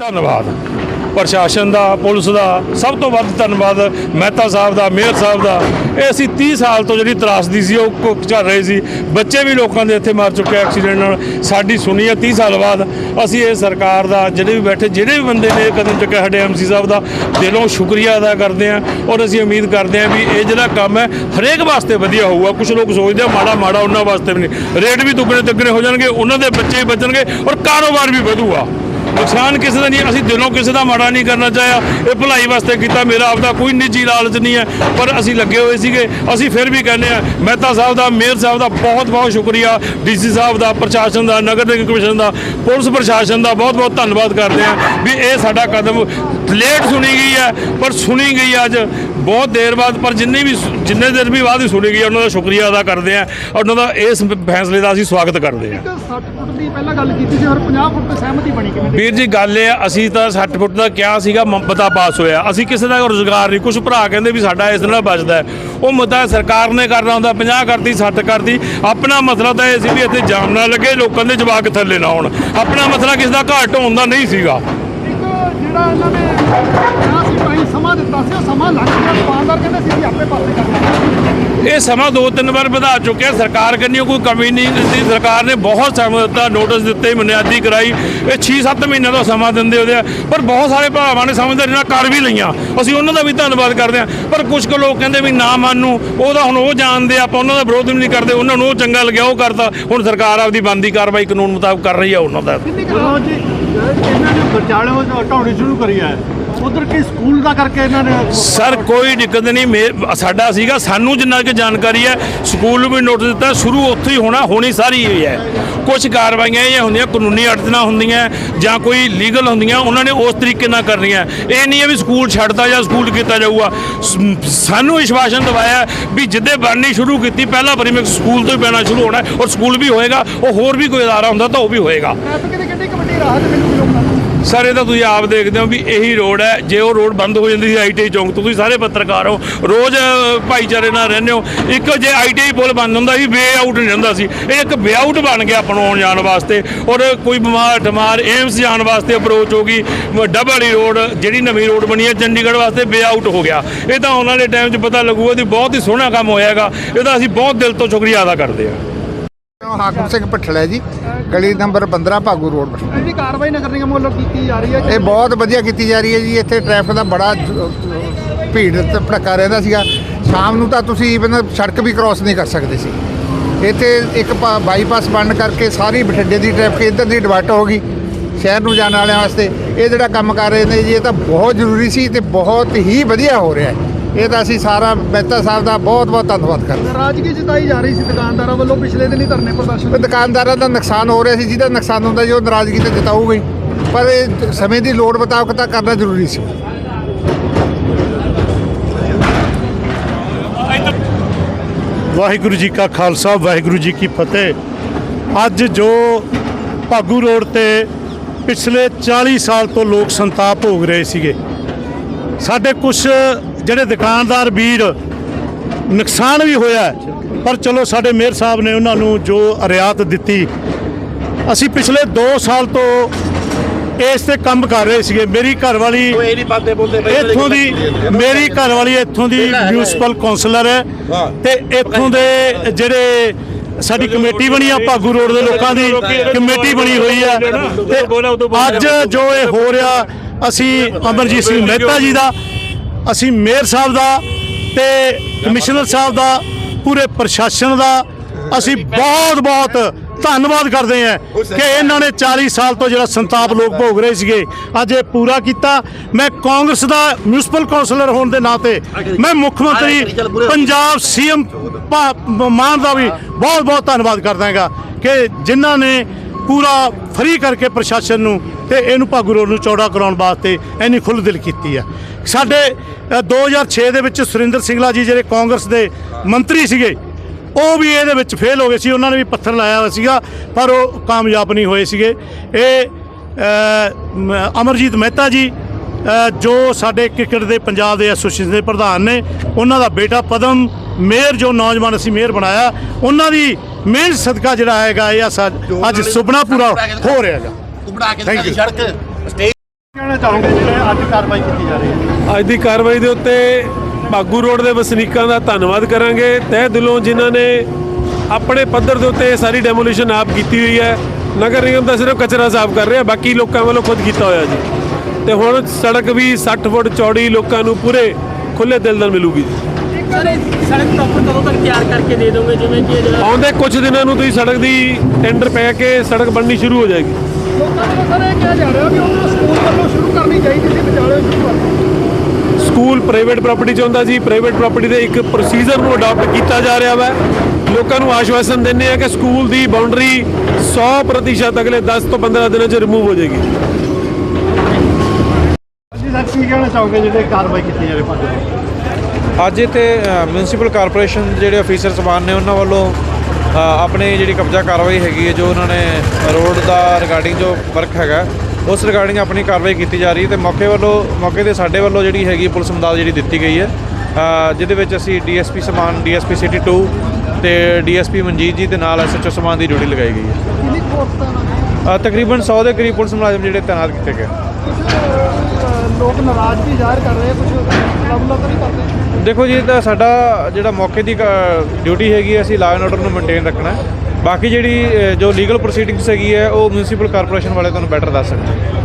ਧੰਨਵਾਦ। ਪ੍ਰਸ਼ਾਸਨ ਦਾ, ਪੁਲਿਸ ਦਾ ਸਭ ਤੋਂ ਵੱਧ ਧੰਨਵਾਦ ਮਹਿਤਾ ਸਾਹਿਬ ਦਾ, ਮੇਅਰ ਸਾਹਿਬ ਦਾ। ਇਹ ਅਸੀਂ 30 ਸਾਲ ਤੋਂ ਜਿਹੜੀ ਤਰਾਸਦੀ ਸੀ, ਉਹ ਕੁ- ਚੱਲ ਰਹੀ ਸੀ। ਬੱਚੇ ਵੀ ਲੋਕਾਂ ਦੇ ਇੱਥੇ ਮਰ ਚੁੱਕੇ ਐਕਸੀਡੈਂਟ ਨਾਲ। ਸਾਡੀ ਸੁਣੀ ਹੈ 30 ਸਾਲ ਬਾਅਦ। ਅਸੀਂ ਇਹ ਸਰਕਾਰ ਦਾ, ਜਿਹੜੇ ਵੀ ਬੈਠੇ, ਜਿਹੜੇ ਵੀ ਬੰਦੇ ਨੇ ਇਹ ਕਦਮ ਚੁੱਕਿਆ ਸਾਡੇ ਐਮਸੀ ਸਾਹਿਬ ਦਾ, ਦਿਲੋਂ ਸ਼ੁਕਰੀਆ ਅਦਾ ਕਰਦੇ ਹਾਂ ਔਰ ਅਸੀਂ ਉਮੀਦ ਕਰਦੇ ਹਾਂ ਵੀ ਇਹ ਜਿਹੜਾ ਕੰਮ ਹੈ, ਹਰੇਕ ਵਾਸਤੇ ਵਧੀਆ ਹੋਊਗਾ। ਕੁਝ ਲੋਕ ਸੋਚਦੇ ਆ, ਮਾੜਾ ਮਾੜਾ ਉਹਨਾਂ ਵਾਸਤੇ ਵੀ ਨਹੀਂ। ਰੇਟ ਵੀ ਦੁੱਗਣੇ ਤਿੱਗਣੇ ਹੋ ਜਾਣਗੇ, ਉਹਨਾਂ ਦੇ ਬੱਚੇ ਵੀ ਬਚਣਗੇ ਔਰ ਕਾਰੋਬਾਰ ਵੀ ਵਧੂਗਾ। ਨੁਕਸਾਨ ਕਿਸੇ ਦਾ ਨਹੀਂ ਅਸੀਂ ਦਿਲੋਂ ਕਿਸੇ ਦਾ ਮਾੜਾ ਨਹੀਂ ਕਰਨਾ ਚਾਹਿਆ। ਇਹ ਭਲਾਈ ਵਾਸਤੇ ਕੀਤਾ। ਮੇਰਾ ਆਪਦਾ ਕੋਈ ਨਿੱਜੀ ਲਾਲਚ ਨਹੀਂ ਹੈ। ਪਰ ਅਸੀਂ ਲੱਗੇ ਹੋਏ ਸੀਗੇ। ਅਸੀਂ ਫਿਰ ਵੀ ਕਹਿੰਦੇ ਆ ਮਹਿਤਾ ਸਾਹਿਬ ਦਾ ਮੇਅਰ ਸਾਹਿਬ ਦਾ ਬਹੁਤ ਬਹੁਤ ਸ਼ੁਕਰੀਆ। ਡੀਸੀ ਸਾਹਿਬ ਦਾ ਪ੍ਰਸ਼ਾਸਨ ਦਾ ਨਗਰ ਨਿਗਮ ਕਮਿਸ਼ਨ ਦਾ ਪੁਲਿਸ ਪ੍ਰਸ਼ਾਸਨ ਦਾ ਬਹੁਤ ਬਹੁਤ ਧੰਨਵਾਦ ਕਰਦੇ ਆ ਵੀ ਇਹ ਸਾਡਾ ਕਦਮ ਲੇਟ ਸੁਣੀ ਗਈ ਹੈ। ਪਰ ਸੁਣੀ ਗਈ ਅੱਜ ਬਹੁਤ ਦੇਰ ਬਾਅਦ ਪਰ ਜਿੰਨੇ ਵੀ ਜਿੰਨੇ ਦੇਰ ਵੀ ਬਾਅਦ ਹੀ ਸੁਣੀ ਗਈ ਉਹਨਾਂ ਦਾ ਸ਼ੁਕਰੀਆ ਅਦਾ ਕਰਦੇ ਆ ਉਹਨਾਂ ਦਾ ਇਸ ਫੈਸਲੇ ਦਾ ਅਸੀਂ ਸਵਾਗਤ ਕਰਦੇ ਆ 60 ਫੁੱਟ ਦੀ ਪਹਿਲਾਂ ਗੱਲ ਕੀਤੀ ਸੀ ਹੁਣ 50 ਫੁੱਟ ਤੇ ਸਹਿਮਤੀ ਬਣੀ ਕਿਵੇਂ? ਵੀਰ ਜੀ, ਗੱਲ ਇਹ ਆ, ਅਸੀਂ ਤਾਂ 60 ਫੁੱਟ ਦਾ ਕਿਹਾ ਸੀਗਾ ਮੁੱਦਾ ਪਾਸ ਹੋਇਆ। ਅਸੀਂ ਕਿਸੇ ਦਾ ਰੋਜ਼ਗਾਰ ਨਹੀਂ ਕੁਝ ਭਰਾ ਕਹਿੰਦੇ ਵੀ ਸਾਡਾ ਇਸ ਨਾਲ ਬਚਦਾ ਹੈ। ਉਹ ਮੁੱਦਾ ਸਰਕਾਰ ਨੇ ਕਰਨਾ ਹੁੰਦਾ 50 ਕਰਤੀ 60 ਕਰਤੀ। ਆਪਣਾ ਮਸਲਾ ਤਾਂ ਇਹ ਸੀ ਵੀ ਇੱਥੇ ਜਾਮ ਨਾ ਲੱਗੇ, ਲੋਕਾਂ ਦੇ ਜਵਾਕ ਥੱਲੇ ਨਾ ਆਉਣ ਆਪਣਾ ਮਸਲਾ ਕਿਸੇ ਦਾ ਘਾਟ ਹੋਣ ਦਾ ਨਹੀਂ ਸੀਗਾ। ਇੱਕ ਜਿਹੜਾ ਇਹਨਾਂ ਨੇ ਕਿਹਾ ਸੀ ਭਾਈ ਸਮਾਂ ਦਿੱਤਾ ਸੀ ਉਹ ਸਮਾਂ ਲੰਘ ਗਿਆ। ਦੁਕਾਨਦਾਰ ਕਹਿੰਦੇ ਸੀ ਅਸੀਂ ਆਪੇ ਪਾਸੇ ਕਰਨਾ ਇਹ ਸਮਾਂ ਦੋ ਤਿੰਨ ਵਾਰ ਵਧਾ ਚੁੱਕਿਆ। ਸਰਕਾਰ ਕੰਨੀ ਕੋਈ ਕਮੀ ਨਹੀਂ ਦਿੱਤੀ। ਸਰਕਾਰ ਨੇ ਬਹੁਤ ਸਮਾਂ ਦਿੱਤਾ ਨੋਟਿਸ ਦਿੱਤੇ ਬੁਨਿਆਦੀ ਕਰਾਈ। ਇਹ 6-7 ਮਹੀਨਿਆਂ ਦਾ ਸਮਾਂ ਦਿੰਦੇ ਉਹਦੇ ਆ। ਪਰ ਬਹੁਤ ਸਾਰੇ ਭਰਾਵਾਂ ਨੇ ਸਮਝਦਾਰੀ ਨਾਲ ਕਰ ਵੀ ਲਈਆਂ। ਅਸੀਂ ਉਹਨਾਂ ਦਾ ਵੀ ਧੰਨਵਾਦ ਕਰਦੇ ਹਾਂ। ਪਰ ਕੁਝ ਕੁ ਲੋਕ ਕਹਿੰਦੇ ਵੀ ਨਾ ਮੰਨੂ। ਉਹਦਾ ਹੁਣ ਉਹ ਜਾਣਦੇ ਆਪਾਂ ਉਹਨਾਂ ਦਾ ਵਿਰੋਧ ਵੀ ਨਹੀਂ ਕਰਦੇ। ਉਹਨਾਂ ਨੂੰ ਉਹ ਚੰਗਾ ਲੱਗਿਆ ਉਹ ਕਰਤਾ। ਹੁਣ ਸਰਕਾਰ ਆਪਦੀ ਬੰਦੀ ਕਾਰਵਾਈ ਕਾਨੂੰਨ ਮੁਤਾਬਕ ਕਰ ਰਹੀ ਆ ਉਹਨਾਂ ਦਾ। ਇਹਨਾਂ ਨੇ ਵਿਚਾਲੇ ਢਾਉਣੀ ਸ਼ੁਰੂ ਕਰੀ ਹੈ। ਉਧਰ ਕੀ ਸਕੂਲ ਦਾ ਕਰਕੇ ਇਹਨਾਂ ਨੇ ਸਰ ਕੋਈ ਦਿੱਕਤ ਨਹੀਂ ਮੇ- ਸਾਡਾ ਸੀਗਾ ਸਾਨੂੰ ਜਿੰਨਾ ਕਿ ਜਾਣਕਾਰੀ ਹੈ ਸਕੂਲ ਨੂੰ ਵੀ ਨੋਟਿਸ ਦਿੱਤਾ ਸ਼ੁਰੂ ਉੱਥੇ ਹੀ ਹੋਣਾ ਹੋਣੀ ਸਾਰੀ ਹੋਈ ਹੈ। ਕੁਝ ਕਾਰਵਾਈਆਂ ਇਹ ਹੁੰਦੀਆਂ ਕਾਨੂੰਨੀ ਅੜਚਨਾ ਹੁੰਦੀਆਂ ਜਾਂ ਕੋਈ ਲੀਗਲ ਹੁੰਦੀਆਂ ਉਹਨਾਂ ਨੇ ਉਸ ਤਰੀਕੇ ਨਾਲ ਕਰਨੀਆਂ। ਇਹ ਨਹੀਂ ਹੈ ਵੀ ਸਕੂਲ ਛੱਡਦਾ ਜਾਂ ਸਕੂਲ ਕੀਤਾ ਜਾਊਗਾ। ਸ- ਸਾਨੂੰ ਵਿਸ਼ਵਾਸਨ ਦਵਾਇਆ ਵੀ ਜਿੱਦੇ ਬਣਨੀ ਸ਼ੁਰੂ ਕੀਤੀ ਪਹਿਲਾ ਪਰਿਮਿਕ ਸਕੂਲ ਤੋਂ ਹੀ ਪੈਣਾ ਸ਼ੁਰੂ ਹੋਣਾ ਹੈ ਔਰ ਸਕੂਲ ਵੀ ਹੋਏਗਾ ਉਹ ਹੋਰ ਵੀ ਕੋਈ ਅਦਾਰਾ ਹੁੰਦਾ ਤਾਂ ਉਹ ਵੀ ਹੋਏਗਾ। ਟ੍ਰੈਫਿਕ ਦੀ ਕਿੰਨੀ ਕੁ ਵੱਡੀ ਰਾਹਤ ਮਿਲੂਗੀ ਲੋਕਾਂ ਨੂੰ? ਸਰ, ਇਹ ਤਾਂ ਤੁਸੀਂ ਆਪ ਦੇਖਦੇ ਹੋ ਵੀ ਇਹੀ ਰੋਡ ਹੈ। ਜੇ ਉਹ ਰੋਡ ਬੰਦ ਹੋ ਜਾਂਦੀ ਸੀ ਆਈਟੀਆਈ ਚੌਂਕ ਤੋਂ ਤੁਸੀਂ ਸਾਰੇ ਪੱਤਰਕਾਰ ਹੋ। ਰੋਜ਼ ਭਾਈਚਾਰੇ ਨਾਲ ਰਹਿੰਦੇ ਹੋ। ਇੱਕ ਜੇ ਆਈਟੀਆਈ ਪੁਲ ਬੰਦ ਹੁੰਦਾ ਸੀ ਵੇ ਆਊਟ ਨਹੀਂ ਹੁੰਦਾ ਸੀ। ਇਹ ਇੱਕ ਵੇ ਆਊਟ ਬਣ ਗਿਆ ਆਪਾਂ ਨੂੰ ਆਉਣ ਜਾਣ ਵਾਸਤੇ। ਔਰ ਕੋਈ ਬਿਮਾਰ, ਠਮਾਰ, ਏਮਸ ਜਾਣ ਵਾਸਤੇ ਅਪਰੋਚ ਹੋ ਗਈ। ਡਬਲ ਰੋਡ, ਜਿਹੜੀ ਨਵੀਂ ਰੋਡ ਬਣੀ ਹੈ, ਚੰਡੀਗੜ੍ਹ ਵਾਸਤੇ ਵੇ ਆਊਟ ਹੋ ਗਿਆ। ਇਹ ਤਾਂ ਆਉਣ ਵਾਲੇ ਟਾਈਮ 'ਚ ਪਤਾ ਲੱਗੂਗਾ ਕਿ ਬਹੁਤ ਹੀ ਸੋਹਣਾ ਕੰਮ ਹੋਇਆ ਹੈਗਾ। ਇਹਦਾ ਅਸੀਂ ਬਹੁਤ ਦਿਲ ਤੋਂ ਸ਼ੁਕਰੀਆ ਅਦਾ ਕਰਦੇ ਹਾਂ। ਹਾਕਮ ਸਿੰਘ ਭੱਠਲ ਹੈ ਜੀ। ਗਲੀ ਨੰਬਰ 15 ਭਾਗੂ ਰੋਡ ਪਰ। ਇਹਦੀ ਕਾਰਵਾਈ ਨਗਰ ਨਿਗਮ ਵੱਲੋਂ ਕੀਤੀ ਜਾ ਰਹੀ ਹੈ ਇਹ ਬਹੁਤ ਵਧੀਆ ਕੀਤੀ ਜਾ ਰਹੀ ਹੈ ਜੀ। ਇੱਥੇ ਟ੍ਰੈਫਿਕ ਦਾ ਬੜਾ ਭੀੜ ਤੇ ਭੜਕਾ ਰਹਿੰਦਾ ਸੀਗਾ। ਸ਼ਾਮ ਨੂੰ ਤਾਂ ਤੁਸੀਂ ਇਵਨ ਸੜਕ ਵੀ ਕ੍ਰਾਸ ਨਹੀਂ ਕਰ ਸਕਦੇ ਸੀ। ਇੱਥੇ ਇੱਕ ਬਾਈਪਾਸ ਬੰਦ ਕਰਕੇ ਸਾਰੀ ਬਠਿੰਡੇ ਦੀ ਟ੍ਰੈਫਿਕ ਇੱਧਰ ਦੀ ਡਿਵਰਟ ਹੋ ਗਈ। ਸ਼ਹਿਰ ਨੂੰ ਜਾਣ ਵਾਲਿਆਂ ਵਾਸਤੇ। ਇਹ ਜਿਹੜਾ ਕੰਮ ਕਰ ਰਹੇ ਨੇ ਜੀ ਇਹ ਤਾਂ ਬਹੁਤ ਜ਼ਰੂਰੀ ਸੀ ਤੇ ਬਹੁਤ ਹੀ ਵਧੀਆ ਹੋ ਰਿਹਾ ਹੈ। ਇਹ ਤਾਂ ਅਸੀਂ ਸਾਰਾ ਮਹਿਤਾ ਸਾਹਿਬ ਦਾ ਬਹੁਤ ਬਹੁਤ ਧੰਨਵਾਦ ਕਰਦੇ ਹਾਂ। ਨਾਰਾਜ਼ਗੀ ਜਤਾਈ ਜਾ ਰਹੀ ਸੀ ਦੁਕਾਨਦਾਰਾਂ ਵੱਲੋਂ ਪਿਛਲੇ ਦਿਨੀ ਧਰਨੇ ਵੀ ਪ੍ਰਦਰਸ਼ਨ ਦੁਕਾਨਦਾਰਾਂ ਦਾ ਨੁਕਸਾਨ ਹੋ ਰਿਹਾ ਸੀ ਜਿਹਦਾ ਨੁਕਸਾਨ ਹੁੰਦਾ ਜੀ ਉਹ ਨਾਰਾਜ਼ਗੀ ਤੇ ਜਤਾਊਗਾ। ਹੀ ਪਰ ਇਹ ਸਮੇਂ ਦੀ ਲੋੜ ਮੁਤਾਬਕ ਤਾਂ ਕਰਨਾ ਜ਼ਰੂਰੀ ਸੀ। ਵਾਹਿਗੁਰੂ ਜੀ ਕਾ ਖਾਲਸਾ ਵਾਹਿਗੁਰੂ ਜੀ ਕੀ ਫਤਿਹ। ਅੱਜ ਜੋ ਭਾਗੂ ਰੋਡ ਤੇ ਪਿਛਲੇ 40 ਸਾਲ ਤੋਂ ਲੋਕ ਸੰਤਾਪ ਭੋਗ ਰਹੇ ਸੀਗੇ ਸਾਡੇ ਕੁਝ ਜਿਹੜੇ ਦੁਕਾਨਦਾਰ ਵੀਰ ਨੁਕਸਾਨ ਵੀ ਹੋਇਆ ਪਰ ਚਲੋ ਸਾਡੇ ਮੇਅਰ ਸਾਹਿਬ ਨੇ ਉਹਨਾਂ ਨੂੰ ਜੋ ਰਿਆਤ ਦਿੱਤੀ ਅਸੀਂ ਪਿਛਲੇ 2 ਸਾਲ ਤੋਂ ਇਸ ਤੇ ਕੰਮ ਕਰ ਰਹੇ ਸੀਗੇ। ਮੇਰੀ ਘਰਵਾਲੀ ਇੱਥੋਂ ਦੀ ਮੇਰੀ ਘਰਵਾਲੀ ਇੱਥੋਂ ਦੀ ਮਿਊਨਿਸਪਲ ਕਾਉਂਸਲਰ ਹੈ ਤੇ ਇੱਥੋਂ ਦੇ ਜਿਹੜੇ ਸਾਡੀ ਕਮੇਟੀ ਬਣੀ ਆ ਭਾਗੂ ਰੋਡ ਦੇ ਲੋਕਾਂ ਦੀ ਕਮੇਟੀ ਬਣੀ ਹੋਈ ਆ। ਤੇ ਅੱਜ ਜੋ ਇਹ ਹੋ ਰਿਹਾ ਅਸੀਂ ਅਮਰਜੀਤ ਸਿੰਘ ਮਹਿਤਾ ਜੀ ਦਾ ਅਸੀਂ ਮੇਅਰ ਸਾਹਿਬ ਦਾ ਤੇ ਕਮਿਸ਼ਨਰ ਸਾਹਿਬ ਦਾ, ਪੂਰੇ ਪ੍ਰਸ਼ਾਸਨ ਦਾ ਅਸੀਂ ਬਹੁਤ ਬਹੁਤ ਧੰਨਵਾਦ ਕਰਦੇ ਹਾਂ ਕਿ ਇਹਨਾਂ ਨੇ 40 ਸਾਲ ਤੋਂ ਜਿਹੜਾ ਸੰਤਾਪ ਲੋਕ ਭੋਗ ਰਹੇ ਸੀਗੇ, ਅੱਜ ਇਹ ਪੂਰਾ ਕੀਤਾ। ਮੈਂ ਕਾਂਗਰਸ ਦਾ ਮਿਊਨਿਸਪਲ ਕਾਉਂਸਲਰ ਹੋਣ ਦੇ ਨਾਤੇ ਮੈਂ ਮੁੱਖ ਮੰਤਰੀ, ਪੰਜਾਬ ਸੀਐਮ ਮਾਨ ਦਾ ਵੀ ਬਹੁਤ ਬਹੁਤ ਧੰਨਵਾਦ ਕਰਦਾ ਹਾਂਗਾ ਕਿ ਜਿਨ੍ਹਾਂ ਨੇ ਪੂਰਾ ਫਰੀ ਕਰਕੇ ਪ੍ਰਸ਼ਾਸਨ ਨੂੰ ਤੇ ਇਹਨੂੰ ਭਾਗੂ ਰੋਡ ਨੂੰ ਚੌੜਾ ਕਰਾਉਣ ਵਾਸਤੇ ਇੰਨੀ ਖੁੱਲ੍ਹ ਦਿਲ ਕੀਤੀ ਹੈ। ਸਾਡੇ ਅ, 2006 ਦੇ ਵਿੱਚ ਸੁਰਿੰਦਰ ਸਿੰਗਲਾ ਜੀ ਜਿਹੜੇ ਕਾਂਗਰਸ ਦੇ ਮੰਤਰੀ ਸੀਗੇ ਉਹ ਵੀ ਇਹਦੇ ਵਿੱਚ ਫੇਲ ਹੋ ਗਏ ਸੀ। ਉਹਨਾਂ ਨੇ ਵੀ ਪੱਥਰ ਲਾਇਆ ਹੋਇਆ ਸੀਗਾ ਪਰ ਉਹ ਕਾਮਯਾਬ ਨਹੀਂ ਹੋਏ ਸੀਗੇ। ਇਹ ਅਮਰਜੀਤ ਮਹਿਤਾ ਜੀ ਜੋ ਸਾਡੇ ਕ੍ਰਿਕਟ ਦੇ ਪੰਜਾਬ ਦੇ ਐਸੋਸੀਏਸ਼ਨ ਦੇ ਪ੍ਰਧਾਨ ਨੇ ਉਹਨਾਂ ਦਾ ਬੇਟਾ ਪਦਮ ਮੇਅਰ ਜੋ ਨੌਜਵਾਨ ਅਸੀਂ ਮੇਅਰ ਬਣਾਇਆ ਉਹਨਾਂ ਦੀ ਮਿਹਨਤ ਸਦਕਾ ਜਿਹੜਾ ਹੈਗਾ ਇਹ ਅੱਜ ਸੁਪਨਾ ਪੂਰਾ ਹੋ ਰਿਹਾ ਹੈਗਾ। ਬਣਾ ਕੇ. ਸੜਕ। ਸਟੇਜ ਕਹਿਣਾ ਚਾਹੋਗੇ ਜਿਹੜੇ ਅੱਜ ਕਾਰਵਾਈ ਕੀਤੀ ਜਾ ਰਹੀ ਹੈ? ਅੱਜ ਦੀ ਕਾਰਵਾਈ ਦੇ ਉੱਤੇ ਭਾਗੂ ਰੋਡ ਦੇ ਵਸਨੀਕਾਂ ਦਾ ਧੰਨਵਾਦ ਕਰਾਂਗੇ। ਤਹਿ ਦਿਲੋਂ ਜਿਨ੍ਹਾਂ ਨੇ ਆਪਣੇ ਪੱਧਰ ਦੇ ਉੱਤੇ ਇਹ ਸਾਰੀ ਡੈਮੋਲੀਸ਼ਨ ਆਪ ਕੀਤੀ ਹੋਈ ਹੈ। ਨਗਰ ਨਿਗਮ ਤਾਂ ਸਿਰਫ ਕਚਰਾ ਸਾਫ਼ ਕਰ ਰਿਹਾ ਬਾਕੀ ਲੋਕਾਂ ਵੱਲੋਂ ਖੁਦ ਕੀਤਾ ਹੋਇਆ ਜੀ। ਤੇ ਹੁਣ ਸੜਕ ਵੀ 60 ਫੁੱਟ ਚੌੜੀ ਲੋਕਾਂ ਨੂੰ ਪੂਰੇ ਖੁੱਲੇ ਦਿਲ ਨਾਲ ਮਿਲੂਗੀ। ਜੀ ਸਰ ਇਹ ਸੜਕ ਪ੍ਰੋਪਰ ਕਦੋਂ ਤੱਕ ਤਿਆਰ ਕਰਕੇ ਦੇ ਦੋਗੇ? ਜਿਵੇਂ ਕਿ ਜਿਹੜਾ ਆਉਂਦੇ ਕੁਝ ਦਿਨਾਂ ਨੂੰ ਤੁਸੀਂ ਸੜਕ ਦੀ ਟੈਂਡਰ ਪੈ ਕੇ ਸੜਕ ਬਣਨੀ ਸ਼ੁਰੂ ਹੋ ਜਾਏਗੀ। ਲੋਕਾਂ ਨੂੰ ਸਰ ਇਹ ਕਿਹਾ ਜਾ ਰਿਹਾ ਵੀ ਉਹਨਾਂ ਨੂੰ ਸਕੂਲ ਵੱਲੋਂ ਸ਼ੁਰੂ ਕਰਨੀ ਚਾਹੀਦੀ ਸੀ ਵਿਚਾਲੇ ਸ਼ੁਰੂ ਕਰਨੀ ਸਕੂਲ ਪ੍ਰਾਈਵੇਟ ਪ੍ਰਾਪਰਟੀ 'ਚ ਹੁੰਦਾ ਜੀ ਪ੍ਰਾਈਵੇਟ ਪ੍ਰਾਪਰਟੀ ਦੇ ਇੱਕ ਪ੍ਰੋਸੀਜਰ ਨੂੰ ਅਡਾਪਟ ਕੀਤਾ ਜਾ ਰਿਹਾ ਵਾ। ਲੋਕਾਂ ਨੂੰ ਆਸ਼ਵਾਸਨ ਦਿੰਦੇ ਆ ਕਿ ਸਕੂਲ ਦੀ ਬਾਉਂਡਰੀ 100% ਅਗਲੇ 10 ਤੋਂ 15 ਦਿਨਾਂ 'ਚ ਰਿਮੂਵ ਹੋ ਜਾਏਗੀ। ਕੀ ਕਹਿਣਾ ਚਾਹੋਗੇ ਜਿਹੜੇ ਕਾਰਵਾਈ ਕੀਤੀ ਜਾ ਰਹੀ ਹੈ ਅੱਜ ਇੱਥੇ ਮਿਊਨਿਸਪਲ ਕਾਰਪੋਰੇਸ਼ਨ ਜਿਹੜੇ ਅਫੀਸਰ ਸਬਾਨ ਨੇ ਉਹਨਾਂ ਵੱਲੋਂ ਅ, ਆਪਣੀ ਜਿਹੜੀ ਕਬਜ਼ਾ ਕਾਰਵਾਈ ਹੈਗੀ ਹੈ ਜੋ ਉਹਨਾਂ ਨੇ ਰੋਡ ਦਾ ਰਿਗਾਰਡਿੰਗ ਜੋ ਵਰਕ ਹੈਗਾ ਉਸ ਰਿਗਾਰਡਿੰਗ ਆਪਣੀ ਕਾਰਵਾਈ ਕੀਤੀ ਜਾ ਰਹੀ ਹੈ ਤੇ ਮੌਕੇ ਵੱਲੋਂ ਮੌਕੇ ਤੇ ਸਾਡੇ ਵੱਲੋਂ ਜਿਹੜੀ ਹੈਗੀ ਪੁਲਿਸ ਮਦਦ ਜਿਹੜੀ ਦਿੱਤੀ ਗਈ ਹੈ। ਜਿਹਦੇ ਵਿੱਚ ਅਸੀਂ ਡੀਐਸਪੀ ਸਮਾਨ ਡੀਐਸਪੀ ਸਿਟੀ 2 ਤੇ ਡੀਐਸਪੀ ਮਨਜੀਤ ਜੀ ਦੇ ਨਾਲ ਐਸਐਚਓ ਸਮਾਨ ਦੀ ਡਿਊਟੀ ਲਗਾਈ ਗਈ ਹੈ। ਤਕਰੀਬਨ 100 ਦੇ ਕਰੀਬ ਪੁਲਿਸ ਮੁਲਾਜ਼ਮ ਜਿਹੜੇ ਤਾਇਨਾਤ ਕੀਤੇ ਗਏ। ਲੋਕ ਨਾਰਾਜ਼ਗੀ ਜ਼ਾਹਿਰ ਕਰ ਰਹੇ ਕੁਝ ਲਬਲਾ ਤਾਂ ਨਹੀਂ ਕਰਦੇ। ਦੇਖੋ ਜੀ, ਇਹ ਤਾਂ ਸਾਡਾ ਜਿਹੜਾ ਮੌਕੇ ਦੀ ਡਿਊਟੀ ਹੈਗੀ ਹੈ ਅਸੀਂ ਲਾਅ ਐਂਡ ਆਰਡਰ ਨੂੰ ਮੇਨਟੇਨ ਰੱਖਣਾ ਬਾਕੀ ਜਿਹੜੀ ਜੋ ਲੀਗਲ ਪ੍ਰੋਸੀਡਿੰਗਸ ਹੈਗੀ ਹੈ, ਉਹ ਮਿਊਨਿਸਪਲ ਕਾਰਪੋਰੇਸ਼ਨ ਵਾਲੇ ਤੁਹਾਨੂੰ ਬੈਟਰ ਦੱਸ ਸਕਦੇ